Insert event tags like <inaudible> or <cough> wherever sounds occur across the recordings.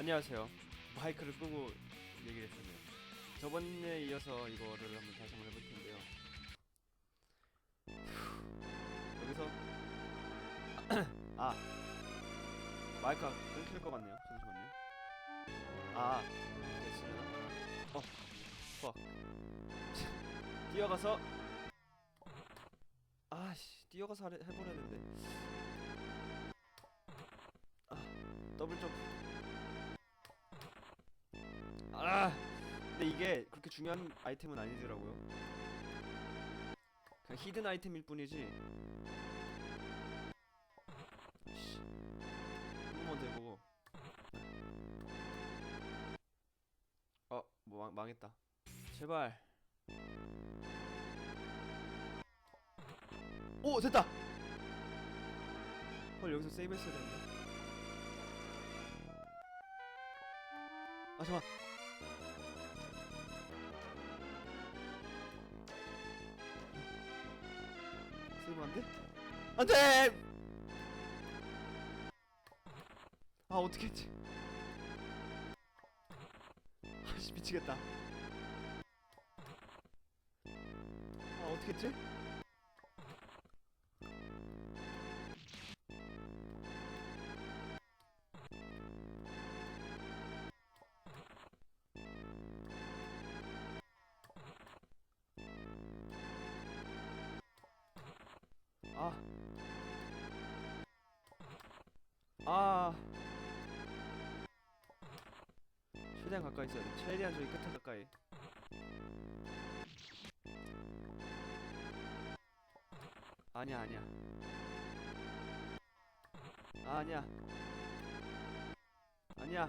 안녕하세요. 마이크를 끄고 얘기를 했었네요. 저번에 이어서 이거를 한번 다시 한번 해볼 텐데요. 여기서 <clears throat> 아 마이크가 끊길 것 같네요. 잠시만요. 아 됐습니다. 어, 퍽. <laughs> 뛰어가서 아씨 뛰어가서 되는데. 아 더블 점프. 아. 근데 이게 그렇게 중요한 아이템은 아니더라고요. 그냥 히든 아이템일 뿐이지. 씨. 한 번만 더 해보고. 어, 뭐 망, 망했다. 제발. 오 됐다! 헐 여기서 세이브 했어야 되는데. 아 잠깐 세이브 안 돼? 안 돼! 아, 어떻게 했지? 아씨, 미치겠다. 아, 어떻게 했지? 아. 아. 최대한 가까이 있어야 돼. 최대한 저기 끝에 가까이. 아니야, 아니야. 아, 아니야. 아니야.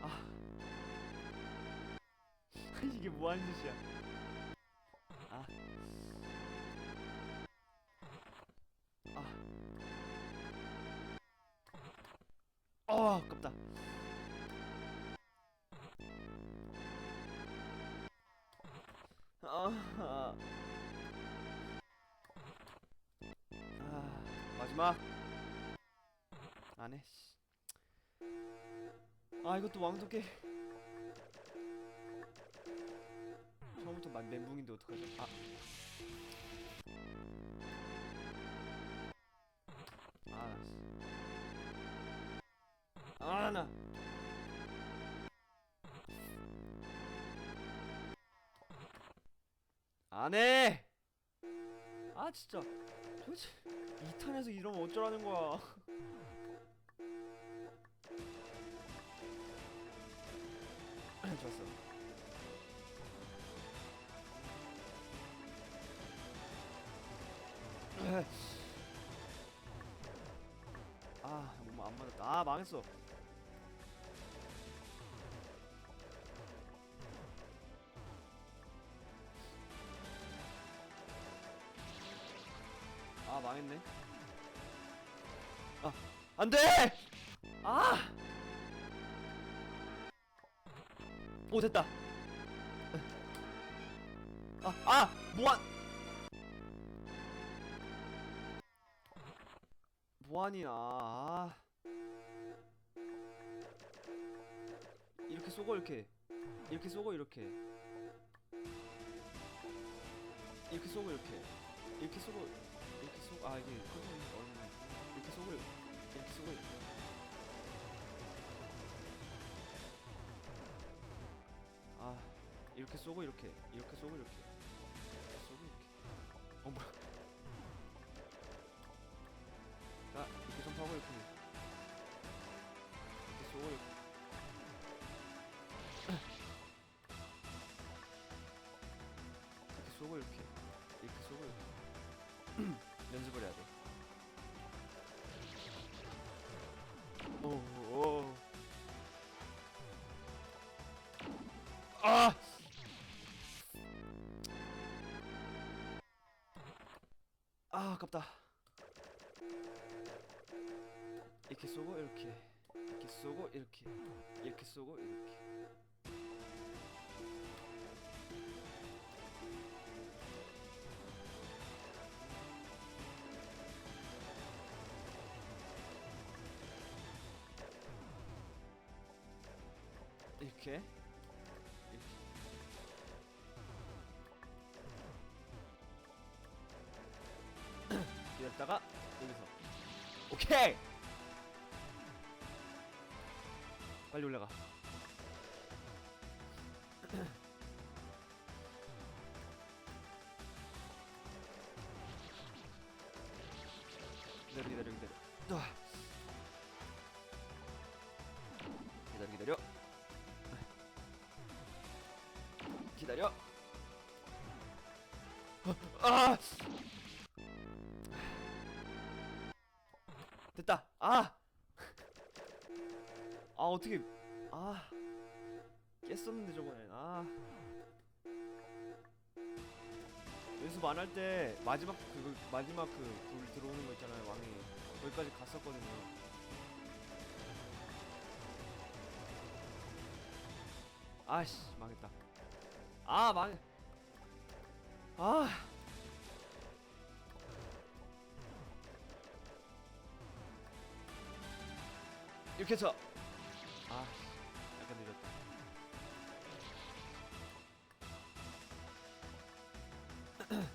아. <laughs> 이게 뭐 하는 짓이야. 어, 아깝다. 아, 아. 아, 마지막. 안 해. 씨. 아, 이것도 왕도깨. 처음부터 만 멘붕인데 어떡하죠? 아. 아, 아, 나. 안 해! 아, 진짜. 도대체 2탄에서 이러면 어쩌라는 거야. 좋았어. 아, 뭔가 안 맞았다. 아, 망했어. 망했네. 아, 안 돼! 아! 오, 됐다. 아, 아! 뭐한! 뭐하니야 아. 이렇게 쏘고 이렇게 이렇게 쏘고 이렇게 이렇게 쏘고 이렇게 이렇게 쏘고 아 이게 컨트롤이 어렵네 이렇게 쏘고 이렇게 이렇게 아 이렇게 쏘고 이렇게 이렇게 쏘고 이렇게 아깝다. 이렇게 쏘고 이렇게. 이렇게 쏘고 이렇게. 이렇게 쏘고 이렇게. 이렇게. 기다렸다가 여기서. 오케이! 빨리 올라가. 기다려 기다려 기다려. 아. 기다려 기다려. 기다려. 아 아! 아 어떻게 아 깼었는데 저번엔 아 연습 안 할 때 마지막 그 마지막 그불 들어오는 거 있잖아요 왕이 거기까지 갔었거든요 아씨 망했다 아 망. 아. 이렇게 해서 아 약간 늦었다. <clears throat>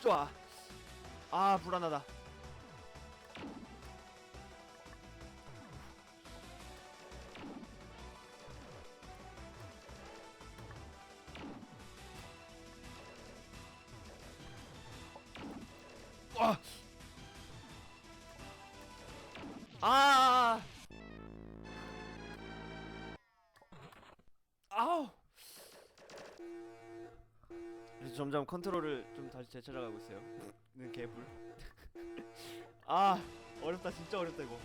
좋아. 아 불안하다. 와. 아. 아우. 그래서 점점 컨트롤을 좀 다시 되찾아가고 있어요. 는 개불. <laughs> 아 어렵다 진짜 어렵다 이거.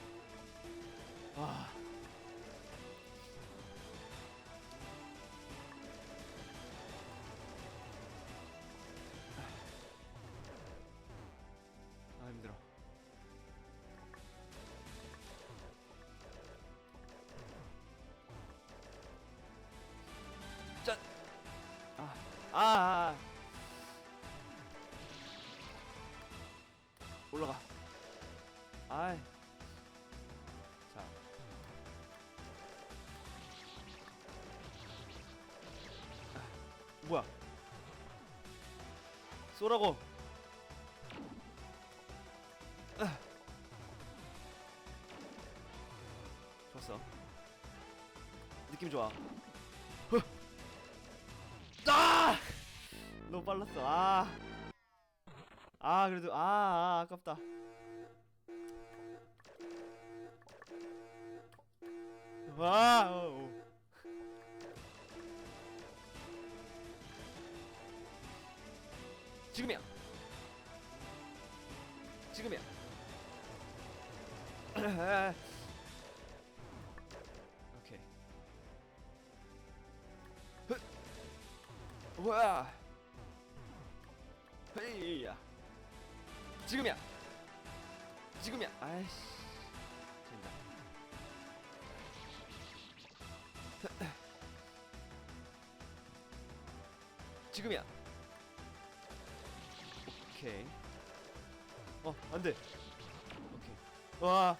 아. 아, 아, 아. 올라가. 아이. 자. 아, 뭐야? 쏘라고. 좋았어. 느낌 좋아. 빨랐어. 아. 아, 그래도 아, 아 아깝다. 와. 어, 어. 지금이야. 지금이야. <clears throat> 오케이. 흐. 와. 헤이야. 지금이야. 지금이야. 아이씨. 된다. 지금이야. 오케이. 어, 안 돼. 오케이. 와.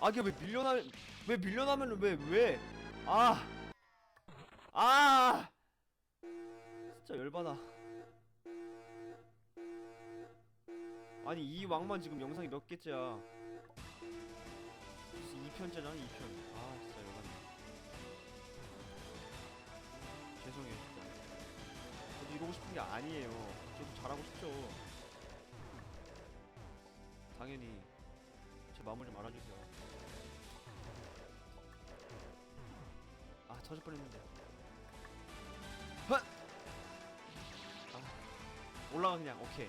아, 이게 왜 밀려나면 왜 밀려나면 왜 왜? 아. 아. 진짜 열받아. 아니 이 왕만 지금 영상이 몇 개째야? 2편째잖아 2편. 아 진짜 열받네. 죄송해요 진짜. 저도 이러고 싶은 게 아니에요. 저도 잘하고 싶죠. 당연히 제 마음을 좀 알아주세요. 아 터질 뻔했는데. 헛! 아, 올라가 그냥 오케이.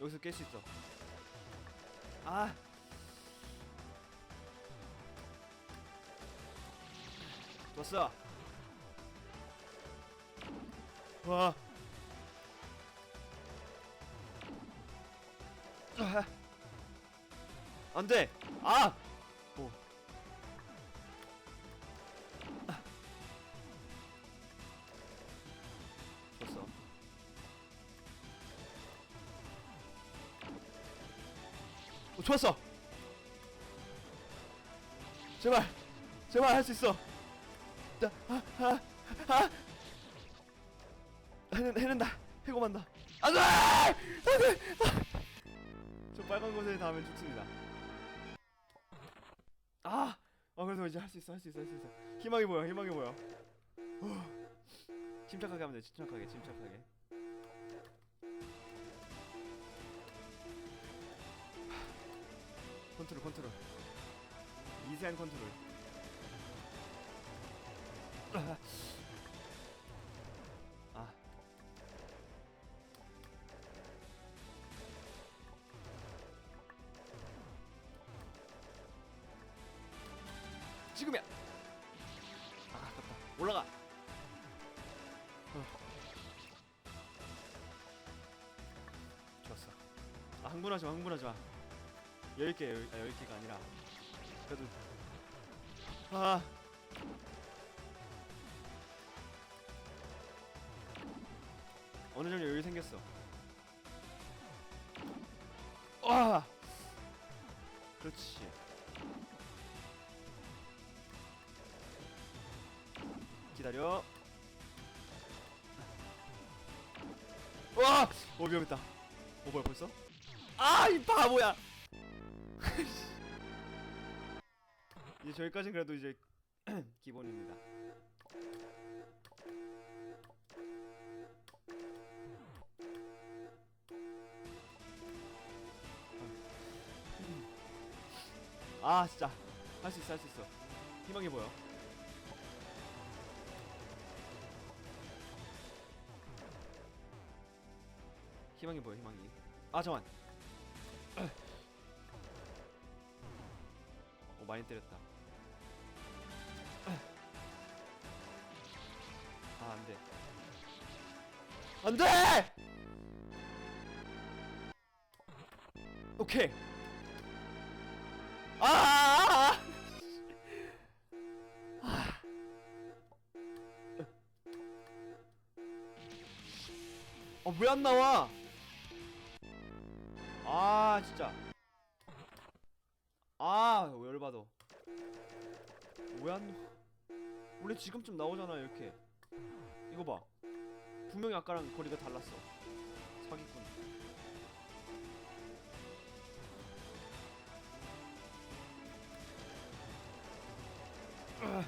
여기서 깰 수 있어. 아. 좋았어. 와. 아. 안 돼. 아. 어, 좋았어. 제발, 제발 할 수 있어. 자, 아, 아, 아. 해는 해낸다. 해고만다. 안 돼, 안돼. 저 빨간 곳에 닿으면 죽습니다. 아, 아 그래도 이제 할 수 있어, 할 수 있어, 할 수 있어. 희망이 보여, 희망이 보여. 후. 침착하게 하면 돼, 침착하게, 침착하게. 컨트롤, 컨트롤. 미세한 컨트롤. 아. 아. 지금이야. 아, 아깝다. 올라가. 어. 좋았어. 아, 흥분하지 마, 흥분하지 마. 열 개, 열, 아, 열 개가 아니라. 그래도. 아. 어느 정도 여유 생겼어. 와. 그렇지. 기다려. 와! 오 위험했다. 오 뭐야 벌써? 아 이 바보야. 이제 저기까지 그래도 이제 <clears throat> 기본입니다. 아 진짜. 할 수 있어 할 수 있어. 희망이 보여. 희망이 보여 희망이. 아 잠만 <clears throat> 많이 때렸다 아 안돼 안돼 오케이 아! 어, 왜 안 나와? 아, 진짜. 아, 열받아. 왜 안, 나- 원래 지금쯤 나오잖아, 이렇게. 이거 봐. 분명히 아까랑 거리가 달랐어. 사기꾼. 아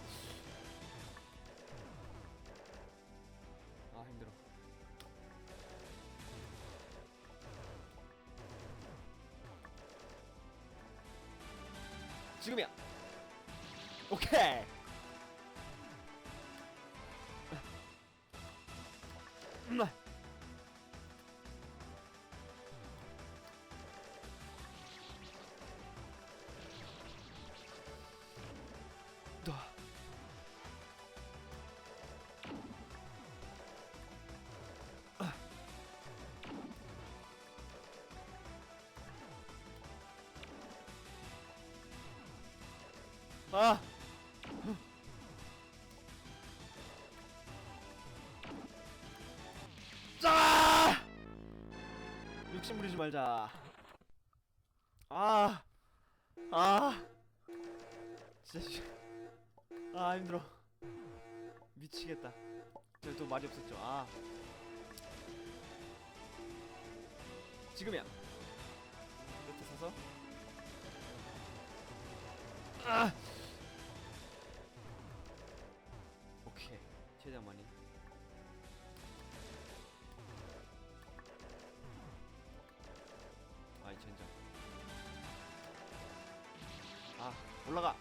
아. 짜! 욕심 부리지 말자. 아. 아. 진짜 씨. 아, 힘들어. 미치겠다. 제가 또 말이 없었죠. 아. 지금이야. 끝에 서서. 아. 많이. 아이 젠장. 아 올라가.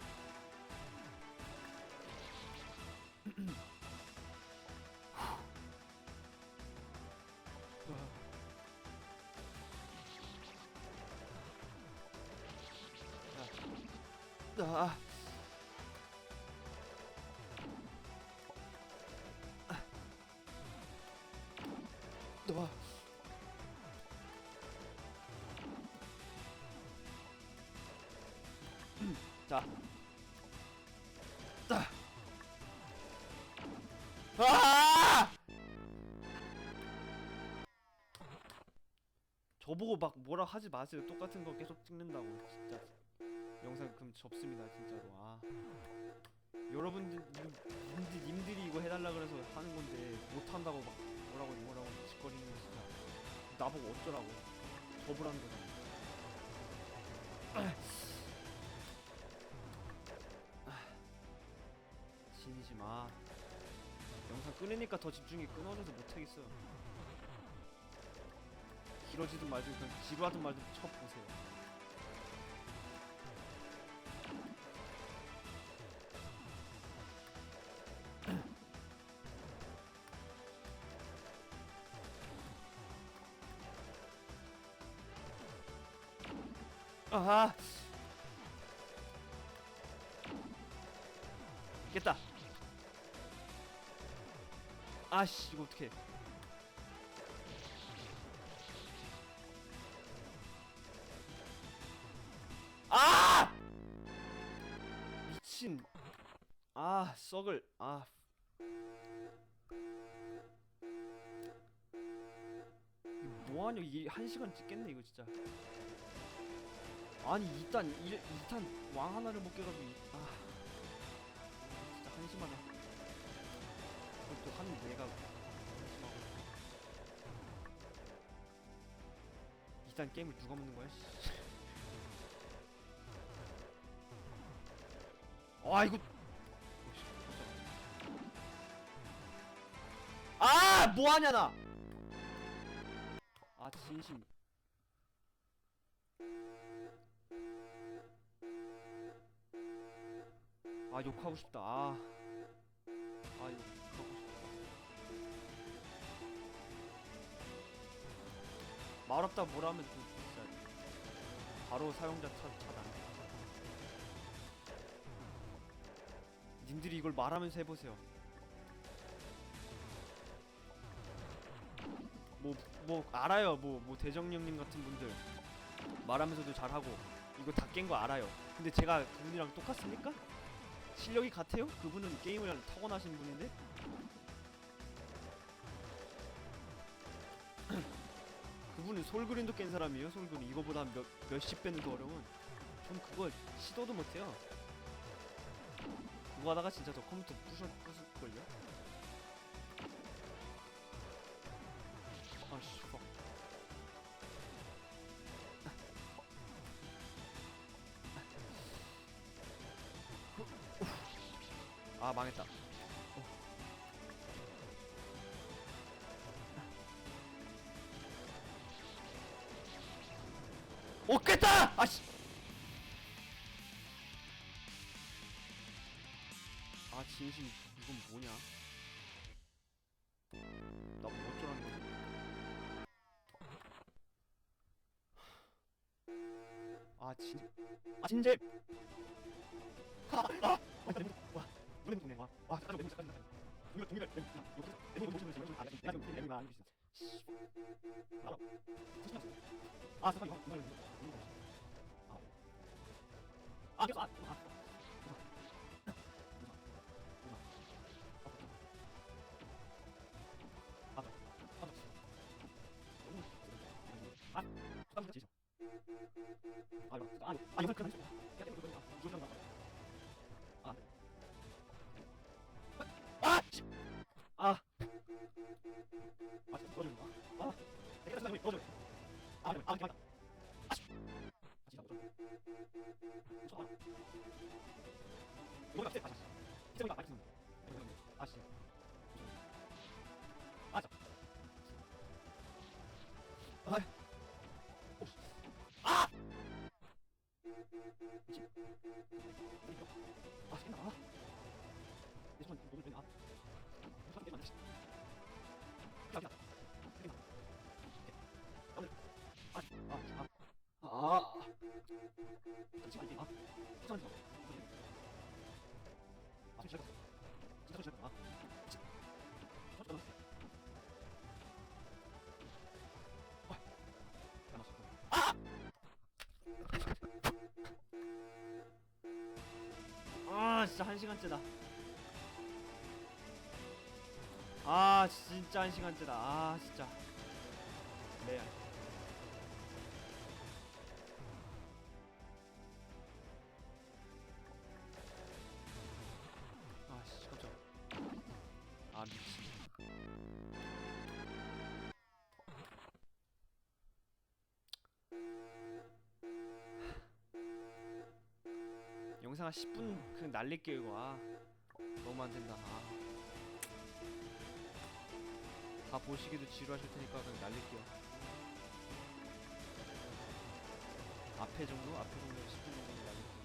<clears throat> 아. 너. 자. 자. 아! 저 저보고 막 뭐라 하지 마세요. 똑같은 거 계속 찍는다고 진짜 영상 그럼 접습니다 진짜로. 아 여러분들 님- 님들 님들이 이거 해달라 그래서 하는 건데 못 한다고 막 뭐라고 뭐라고 짓거리는 거 진짜 나보고 어쩌라고 접으라는 거잖아. 아 영상 끊으니까 더 집중이 끊어져서 못하겠어. 길어지든 말든 그냥 지루하든 말든 쳐보세요. 아하 깼다 아씨 이거 어떡해. 아! 미친. 아 썩을. 아. 뭐하냐 이게 한 시간 찍겠네 이거 진짜. 아니 일단 일, 일단 왕 하나를 못 깨가지고 이- 아. 진짜 한심하다 하는 내가 일단 게임을 누가 먹는 거야 씨. 아 이거. 아 뭐하냐 나 아 진심. 아 욕하고 싶다. 아, 아 욕 말 없다 뭐라면 그 진짜 바로 사용자 차, 차단 님들이 이걸 말하면서 해보세요 뭐 뭐 알아요 뭐 뭐 대정령님 같은 분들 말하면서도 잘하고 이거 다 깬 거 알아요 근데 제가 그분이랑 똑같습니까? 실력이 같아요? 그분은 게임을 타고나신 분인데? 그분은 솔그린도 깬 사람이에요. 솔그린 이거보다 몇, 몇십 배는 더 어려운. 전 그걸 시도도 못해요. 그거 하다가 진짜 저 컴퓨터 부셔 부술걸요? 오 깼다! 아씨. 아 진심 이건 뭐냐? 나뭐 어쩌라는 거지 아 진, 아 진재 아, 아, 와, 노래 동네 와, 와, 잠깐 내 잠깐 동료 동료를 내 내, 내 모습을 지금 아, 나 지금 내 내, 안 주시. 알아. 아, 잠깐 이거 이거 이거. 아, 아, 아, 아. 아, 아, 지죠. 아, 이거, 아, 아, 이거 그냥 야, 이거 이거 이거 이거 아, 아, 씨, 아, 아, 진짜 꺼져, 아, 아, 내가 생각해 꺼져, 아, 아, 아, 아, 씨, 아, 진짜 저, 아, 이거 씨, 진짜 진짜 한 시간째다. 아 진짜 한 시간째다. 아 진짜. 레알 영상 한 10분 그 날릴게요 이거 아 너무 안 된다. 아. 다 보시기도 지루하실 테니까 그냥 날릴게요 앞에 정도? 앞에 정도 10분 정도 날릴게요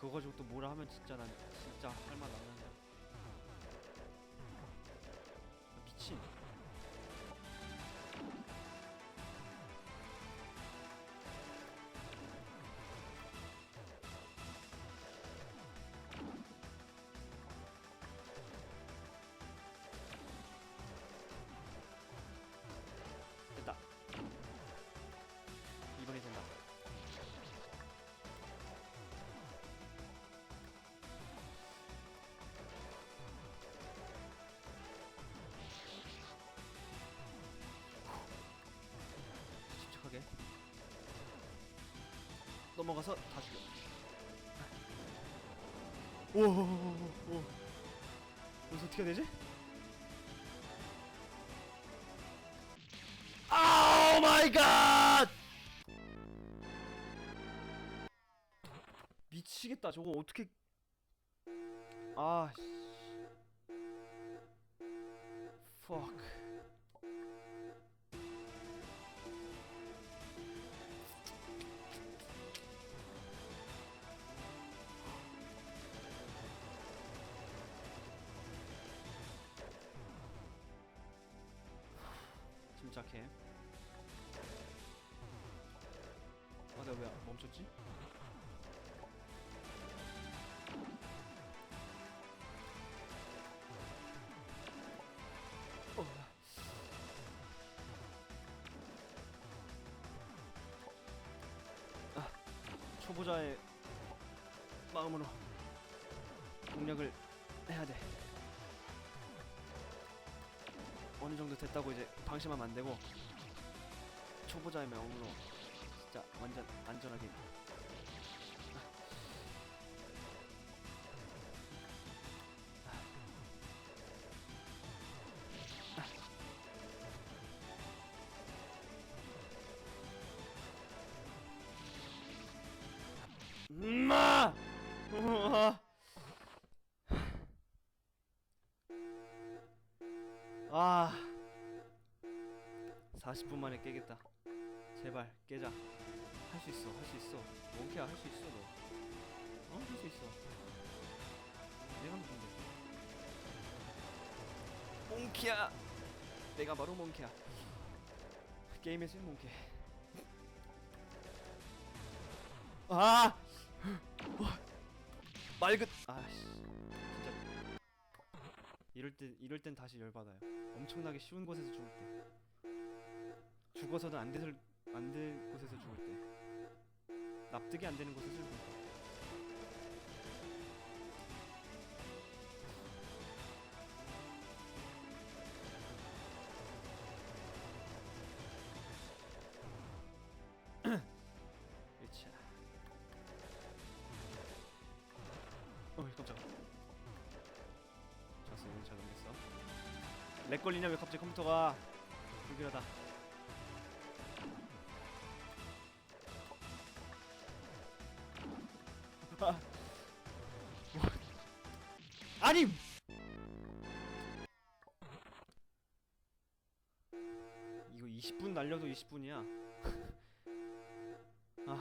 그거 가지고 또 뭐라 하면 진짜 난 진짜 할말안하 침착하게 넘어가서 다 죽여 오오오오오 여기서 어떻게 되지? 오 마이 갓! 미치겠다. 저거 어떻게 아 씨. fuck. 침착해. 아, 내가 왜 멈췄지? 어. 아, 초보자의 마음으로 공략을 해야 돼. 어느 정도 됐다고 이제 방심하면 안 되고 초보자의 마음으로 진짜 완전 안전하게 40분 만에 깨겠다. 제발 깨자. 할 수 있어 할 수 있어. 몽키야 할 수 있어 너. 어? 할 수 있어. 내가 누군데? 몽키야. 내가 바로 몽키야. 게임의 신 몽키. 아! 어. 맑은 아씨. 진짜. 이럴 때 이럴 땐 다시 열받아요. 엄청나게 쉬운 곳에서 죽을 때 죽어서는 안 되는 안될 곳에서 죽을 때. 납득이 안 되는 곳에서 죽을 때. 그렇지 어이 깜짝아 좋았어 이거 잘 넘겼어. 렉 걸리냐 왜 갑자기 컴퓨터가? 불길하다 아. 와. 아니 이거 20분 날려도 20분이야 <laughs> 아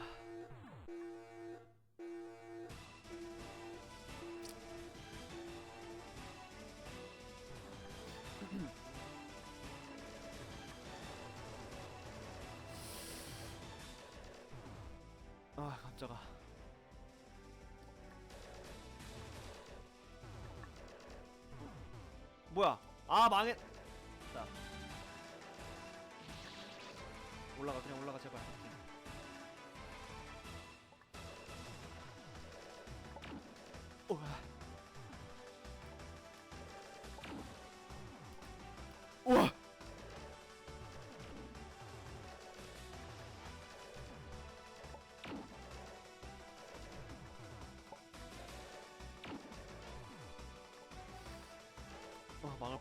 <clears throat> 아 깜짝아 아 망했 다 올라가 그냥 올라가 제발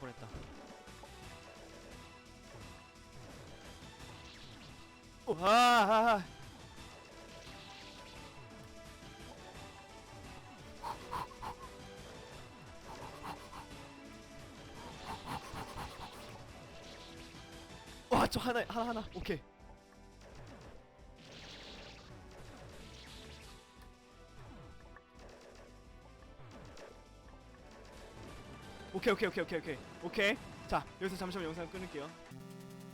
뻔했다. 오, 아, 아, 아. 와저 하나 하나 하나. 오케이. 오케이 오케이 오케이 오케이 오케이. 오케이. 자 여기서 잠시만 영상 끊을게요.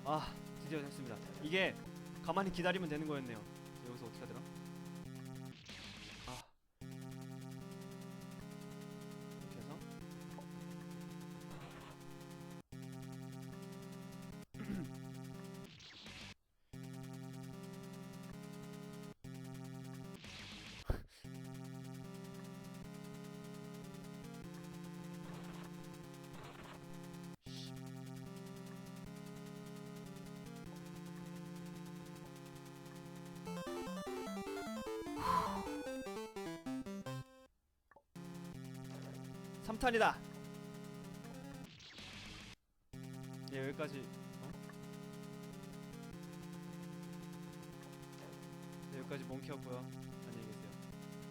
아 드디어 됐습니다. 이게 가만히 기다리면 되는 거였네요. 여기서 어떻게 하더라 삼탄이다 예, 여기까지.